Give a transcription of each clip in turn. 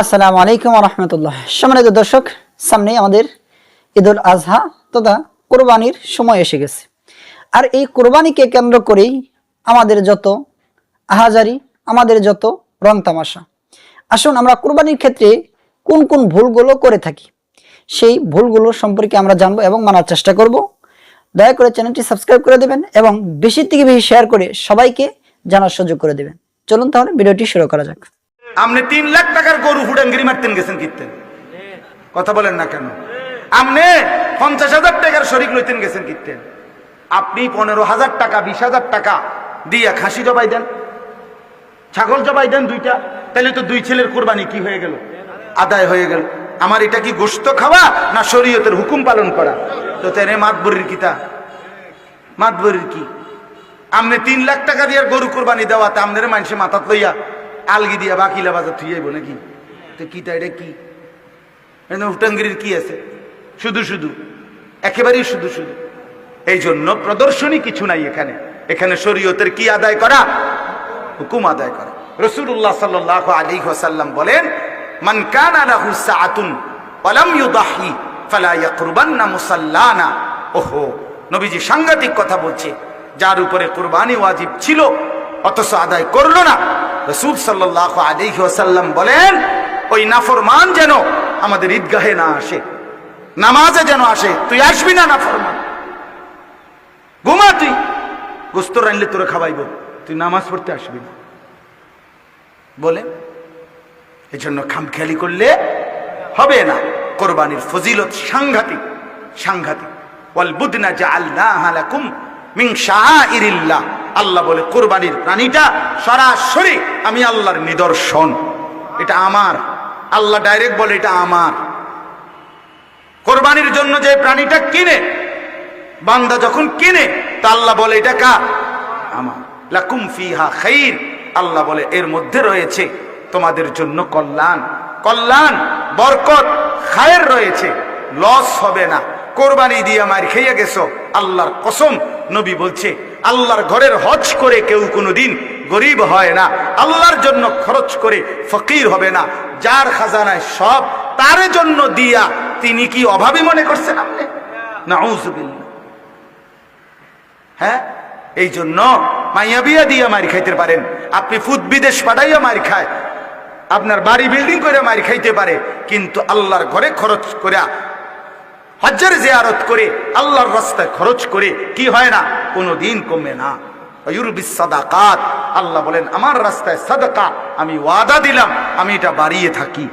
আসসালামু আলাইকুম রহমতুল্লাহ। সম্মানিত দর্শক সামনে আমাদের ঈদুল আজহা তথা কোরবানির সময় এসে গেছে। আর এই কোরবানিকে কেন্দ্র করেই আমাদের যত আহাজারি, আমাদের যত রং তামাশা। আসুন আমরা কোরবানির ক্ষেত্রে কোন কোন ভুলগুলো করে থাকি, সেই ভুলগুলো সম্পর্কে আমরা জানব এবং মানার চেষ্টা করব। দয়া করে চ্যানেলটি সাবস্ক্রাইব করে দেবেন এবং বেশি থেকে বেশি শেয়ার করে সবাইকে জানার সুযোগ করে দেবেন। চলুন তাহলে ভিডিওটি শুরু করা যাক। আপনি তিন লাখ টাকার গরু ফুটাঙ্গিরি মারতেন গেছেন কীর্তেন। কথা বলেন না কেন? আপনি পঞ্চাশ হাজার টাকার শরিক লইতেন গেছেন কীর্তেন। আপনি পনেরো হাজার টাকা, বিশ হাজার টাকা দিয়ে খাসি জবাই দেন, ছাগল জবাই দেন দুইটা তাহলে তো দুই ছেলের কোরবানি কি হয়ে গেল? আদায় হয়ে গেল। আমার এটা কি গোস্ত খাওয়া না শরীয়তের হুকুম পালন করা? তো তেনে মাতবরির কিতা মাতবরির কি? আমনে তিন লাখ টাকা দিয়ে গরু কোরবানি দেওয়াতে আমনের মানুষে মাথাত লইয়া আলগি দিয়া বাকিলা বাজার থুইয়াইব নাকি? তো কি তা, এটা কি? উটাঙ্গিরির কি আছে? শুধু শুধু, একেবারেই শুধু শুধু। এই জন্য প্রদর্শনী কিছু নাই এখানে। এখানে শরীয়তের কি আদায় করা? হুকুম আদায় করা। রসুল্লাহ সাল্লাহ আলী ওসাল্লাম বলেন, মান কানা লাহু সাআতুন ওয়ালাম ইউদাহি ফালা ইয়াকরুবান্না মুসাল্লানা। ওহো, নবীজি সাংঘাতিক কথা বলছে। যার উপরে কুরবানি ওয়াজিব ছিল, অথচ আদায় করল না। রসুল সাল্লাহ আলাইহি ওয়াসাল্লাম বলেন, ওই নাফরমান যেন আমাদের ঈদগাহে না আসে, নামাজে যেন আসে, তুই আসবি না নাফরমান? ঘুমা তুই গোস্ত রানলে তোরে খাওয়াইব, তুই নামাজ পড়তে আসবি না। বলে এই জন্য খামখেয়ালি করলে হবে না। কোরবানির ফজিলত সাংঘাতিক সাংঘাতিক। ওয়াল বুদনা জাআলনাহা লাকুম মিন শাআইরিল্লাহ। আল্লাহ বলে, কোরবানির প্রাণীটা সরাসরি আমি আল্লাহর নিদর্শন। এটা আমার। আল্লাহ ডাইরেক্ট বলে, এটা আমার। কোরবানির জন্য যে প্রাণীটা কিনে, বান্দা যখন কিনে, তা আল্লাহ বলে, এটা কা আমার। লাকুম ফিহা খাইর। আল্লাহ বলে, এর মধ্যে রয়েছে তোমাদের জন্য কল্যাণ। কল্যাণ, বরকত, খায়ের রয়েছে। লস হবে না। কোরবানি দিয়ে মার খেয়ে গেছো। আল্লাহর কসম নবী বলছে আল্লাহর ঘরের হজ করে কেউ কোনোদিন গরিব হয় না। আল্লাহর জন্য খরচ করে ফকির হবে না। যার খাজানায় সব, তার জন্য দিয়া তিনি কি অভাবী মনে করছেন আপনি? না হ্যাঁ? এই জন্য মাইয়া বিয়া দিয়ে মারি খাইতে পারেন। আপনি ফুদ বিদেশ পাঠাইয়া মারি খায়। আপনার বাড়ি বিল্ডিং করে মারি খাইতে পারে। কিন্তু আল্লাহর ঘরে খরচ করে হজ্জের জিয়ারত করে, আল্লাহর রাস্তায় খরচ করে, কি হয় না? কোনো দিন কমে না। সাদাকাত। আল্লাহ বলেন, আমার রাস্তায় সাদাকা, আমি ওয়াদা দিলাম, আমি এটা বাড়িয়ে থাকি।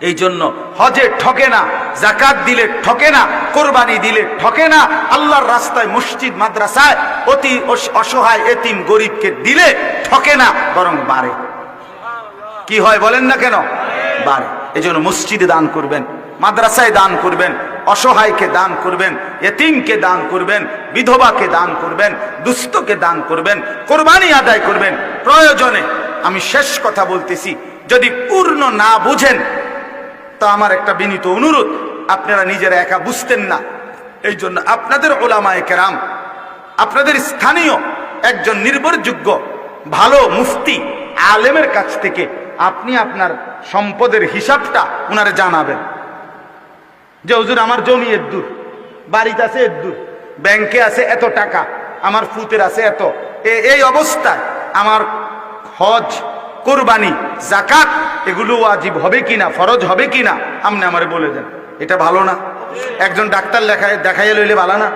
এই জন্য হজে ঠকে না জাকাত দিলে ঠকে না, কোরবানি দিলে ঠকে না, আল্লাহর রাস্তায় মসজিদ, মাদ্রাসায় অতি অসহায় এতিম গরিবকে দিলে ঠকে না, বরং বাড়ে। কি হয় বলেন না কেন? বাড়ে। এই জন্য মসজিদে দান করবেন, মাদ্রাসায় দান করবেন, অসহায়কে দান করবেন, এতিমকে দান করবেন, বিধবাকে দান করবেন, দুস্থকে দান করবেন, কোরবানি আদায় করবেন। প্রয়োজনে আমি শেষ কথা বলতেছি, যদি পূর্ণ না বুঝেন, তা আমার একটা বিনীত অনুরোধ, আপনারা নিজেরা একা বুঝতেন না। এই জন্য আপনাদের ওলামায় কেরাম, আপনাদের স্থানীয় একজন নির্ভরযোগ্য, ভালো মুফতি, আলেমের কাছ থেকে আপনি আপনার সম্পদের হিসাবটা ওনারে জানাবেন। যে হুজুর, আমার জমি এর দূর, বাড়িতে আছে এর দূর, ব্যাংকে আছে এত টাকা, আমার ফুতের আছে এত। এই অবস্থায় আমার হজ, কোরবানি জাকাত এগুলো ওয়াজিব হবে কিনা, ফরজ হবে কিনা, আপনি আমারে বলে দেন। এটা ভালো না? একজন ডাক্তার লেখায় দেখাইয়া লইলে ভালো না?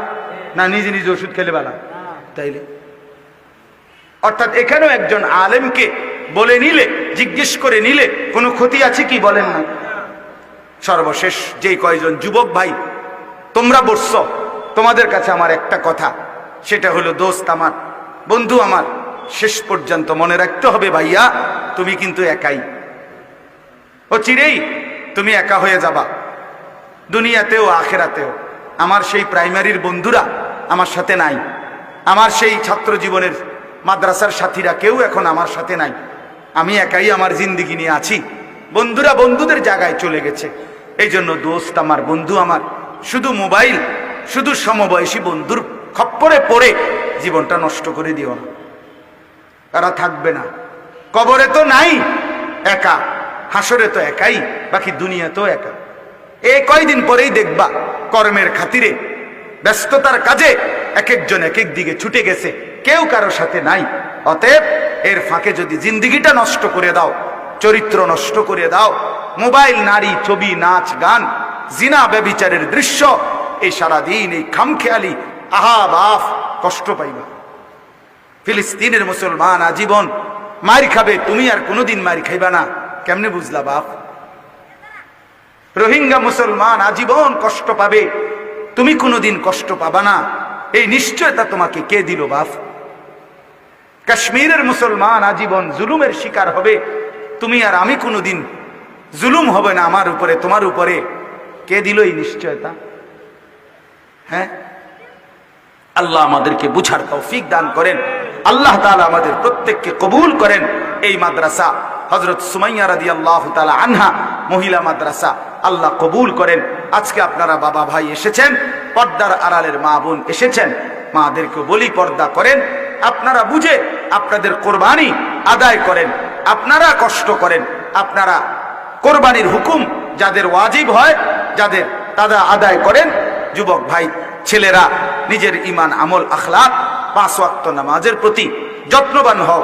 না, নিজে নিজে ওষুধ খেলে ভালো? তাইলে? অর্থাৎ এখানেও একজন আলেমকে বলে নিলে জিজ্ঞেস করে নিলে কোনো ক্ষতি আছে কি বলেন না? সর্বশেষ যেই কয়জন যুবক ভাই, তোমরা বসছ, তোমাদের কাছে আমার একটা কথা, সেটা হলো দোস্ত আমার, বন্ধু আমার, শেষ পর্যন্ত মনে রাখতে হবে ভাইয়া, তুমি কিন্তু একাই। ও চিরেই তুমি একা হয়ে যাবা, দুনিয়াতেও আখেরাতেও। আমার সেই প্রাইমারির বন্ধুরা আমার সাথে নাই। আমার সেই ছাত্র জীবনের মাদ্রাসার সাথীরা কেউ এখন আমার সাথে নাই। আমি একাই আমার জিন্দিগি নিয়ে আছি। বন্ধুরা বন্ধুদের জায়গায় চলে গেছে। এই জন্য দোস্ত আমার, বন্ধু আমার, শুধু মোবাইল, শুধু সমবয়সী বন্ধুর খপ্পরে পড়ে জীবনটা নষ্ট করে দিও না। তারা থাকবে না। কবরে তো নাই একা, হাসরে তো একাই, বাকি দুনিয়া তো একা। এই কয়দিন পরেই দেখবা কর্মের খাতিরে, ব্যস্ততার কাজে এক একজন এক এক দিকে ছুটে গেছে। কেউ কারও সাথে নাই। অতএব এর ফাঁকে যদি জিন্দিগিটা নষ্ট করে দাও, চরিত্র নষ্ট করে দাও, মোবাইল, নারী, ছবি, নাচ, গান, জিনা, ব্যবিচারের দৃশ্য, এই সারাদিন এই খামখেয়ালি আহা বাফ কষ্ট পাইবা। ফিলিস্তিনের মুসলমান আজীবন মার খাবে, তুমি আর কোনোদিন মার খাইবা না। কেমনে বুঝলা, বাপ? রোহিঙ্গা মুসলমান আজীবন কষ্ট পাবে, তুমি কোনোদিন কষ্ট পাবা না। এই নিশ্চয়তা তোমাকে কে দিল, বাপ? কাশ্মীরের মুসলমান আজীবন জুলুমের শিকার হবে। তুমি আর আমি কোনোদিন জুলুম হবে না আমার উপরে, তোমার উপরে। কে দিল এই নিশ্চয়তা? হ্যাঁ? আল্লাহ আমাদেরকে বুঝার তৌফিক দান করেন। আল্লাহ তাআলা আমাদের প্রত্যেককে কবুল করেন। এই মাদ্রাসা হজরত সুমাইয়া রাদি আল্লাহ তালা আনহা, মহিলা মাদ্রাসা, আল্লাহ কবুল করেন। আজকে আপনারা বাবা ভাই এসেছেন, পর্দার আড়ালের মা বোন এসেছেন মাদেরকে বলি পর্দা করেন। আপনারা বুঝে আপনাদের কোরবানি আদায় করেন, আপনারা কষ্ট করেন, আপনারা কোরবানির হুকুম যাদের ওয়াজিব হয়, যাদের তারা আদায় করেন। যুবক ভাই, ছেলেরা, নিজের ইমান আমল, আখলাক, পাঁচ ওয়াক্ত নামাজের প্রতি যত্নবান হও।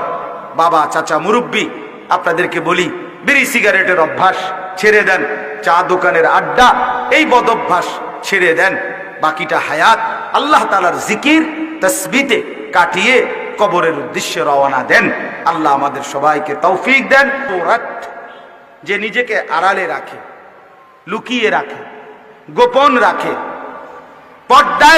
বাবা, চাচা, মুরব্বী, আপনাদেরকে বলি, বিড়ি সিগারেটের অভ্যাস ছেড়ে দেন, চা দোকানের আড্ডা, এই বদ অভ্যাস ছেড়ে দেন। বাকিটা হায়াত আল্লাহ তালার জিকির, তসবিতে কাটিয়ে কবরের উদ্দেশ্যে রওনা দেন। আল্লাহ আমাদের সবাইকে তৌফিক দেন। যে নিজেকে আড়ালে রাখে, লুকিয়ে রাখে, গোপন রাখে, পর্দায়